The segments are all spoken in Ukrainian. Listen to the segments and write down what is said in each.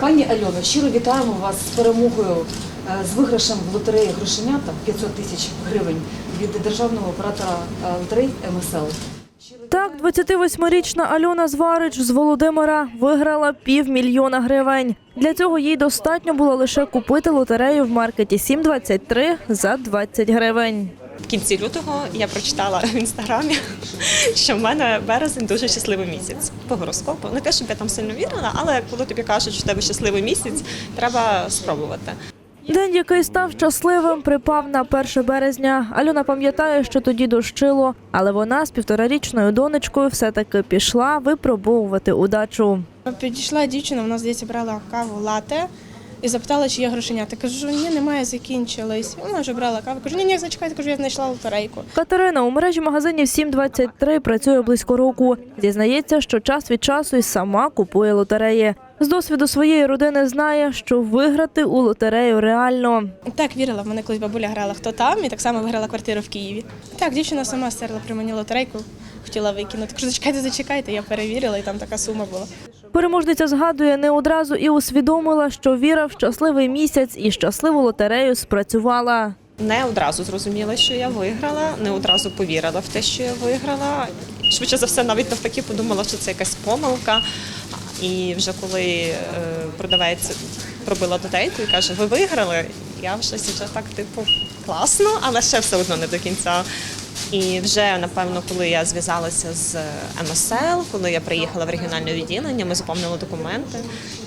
Пані Альоно, щиро вітаємо вас з перемогою е, з виграшем в лотереї грошенята 500 тисяч гривень від державного оператора е, лотерей МСЛ. Так, 28-річна Альона Зварич з Володимира виграла півмільйона гривень. Для цього їй достатньо було лише купити лотерею в маркеті 723 за 20 гривень. В кінці лютого я прочитала в інстаграмі, що в мене березень дуже щасливий місяць по гороскопу. Не те, щоб я там сильно вірила, але коли тобі кажуть, що в тебе щасливий місяць, треба спробувати. День, який став щасливим, припав на 1 березня. Альона пам'ятає, що тоді дощило, але вона з півторарічною донечкою все-таки пішла випробовувати удачу. Підійшла дівчина, вона здається брала каву лате і запитала, чи є грошенята. Кажу, ні, немає, закінчились. Вона вже брала каву. Кажу, ні, ні, зачекайте, кажу, я знайшла лотерейку. Катерина у мережі магазинів 723 працює близько року. Зізнається, що час від часу й сама купує лотереї. З досвіду своєї родини знає, що виграти у лотерею реально. Так, вірила, в мене колись бабуля грала хто там, і так само виграла квартиру в Києві. Так, дівчина сама стерла при мені лотерейку, хотіла викинути. Кажу, зачекайте, зачекайте. Я перевірила, і там така сума була. Переможниця згадує не одразу і усвідомила, що віра в щасливий місяць і щасливу лотерею спрацювала. Не одразу зрозуміла, що я виграла, не одразу повірила в те, що я виграла. Швидше за все, навіть навпаки подумала, що це якась помилка. І вже коли е, продавець пробила лотерейку і каже, ви виграли, я вже так, типу, класно, але ще все одно не до кінця. І вже напевно, коли я зв'язалася з МСЛ, коли я приїхала в регіональне відділення, ми заповнили документи.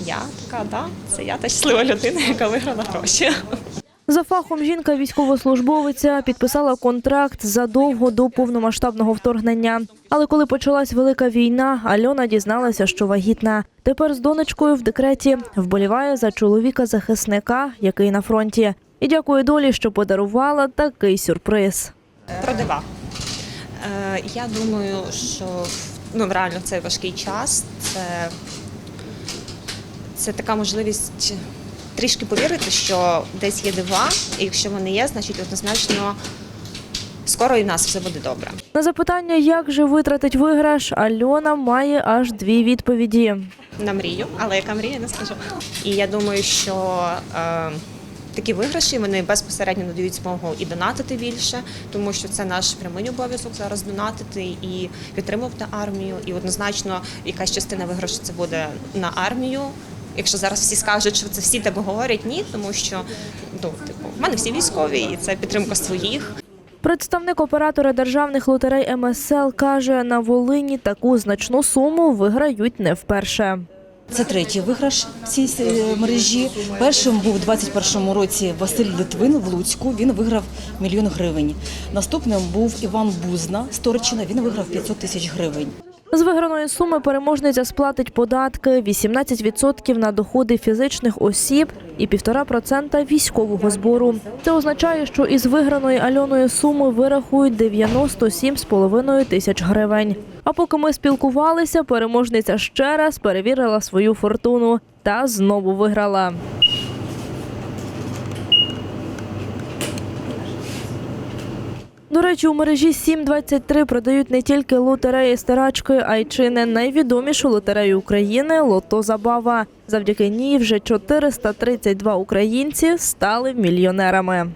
Я така, да, це я та щаслива людина, яка виграла гроші. За фахом жінка військовослужбовиця підписала контракт задовго до повномасштабного вторгнення. Але коли почалась велика війна, Альона дізналася, що вагітна. Тепер з донечкою в декреті вболіває за чоловіка захисника, який на фронті, і дякує долі, що подарувала такий сюрприз. Про дива. Е, я думаю, що ну, реально в цей важкий час це, це така можливість трішки повірити, що десь є дива, і якщо вони є, значить однозначно скоро і в нас все буде добре. На запитання, як же витратить виграш, Альона має аж дві відповіді. на мрію, але яка мрія, не скажу. І я думаю, що е, такі виграші вони безпосередньо надають змогу і донатити більше, тому що це наш прямий обов'язок зараз донатити і підтримувати армію. І однозначно якась частина виграшу це буде на армію. Якщо зараз всі скажуть, що це всі тебе говорять, ні, тому що ну, типу, в мене всі військові, і це підтримка своїх. Представник оператора державних лотерей МСЛ каже, на Волині таку значну суму виграють не вперше. Це третій виграш цій е, мережі. Першим був у 21-му році Василь Литвин в Луцьку. Він виграв мільйон гривень. Наступним був Іван Бузна з Торчина. Він виграв 500 тисяч гривень. З виграної суми переможниця сплатить податки 18% на доходи фізичних осіб і 1,5% військового збору. Це означає, що із виграної Альоною суми вирахують 97,5 тисяч гривень. А поки ми спілкувалися, переможниця ще раз перевірила свою фортуну та знову виграла. До речі, у мережі 723 продають не тільки лотереї старачкою, а й чи не найвідомішу лотерею України Лото Забава. Завдяки ній вже 432 українці стали мільйонерами.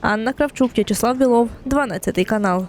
Анна Кравчук, В'ячеслав Білов, 12 канал.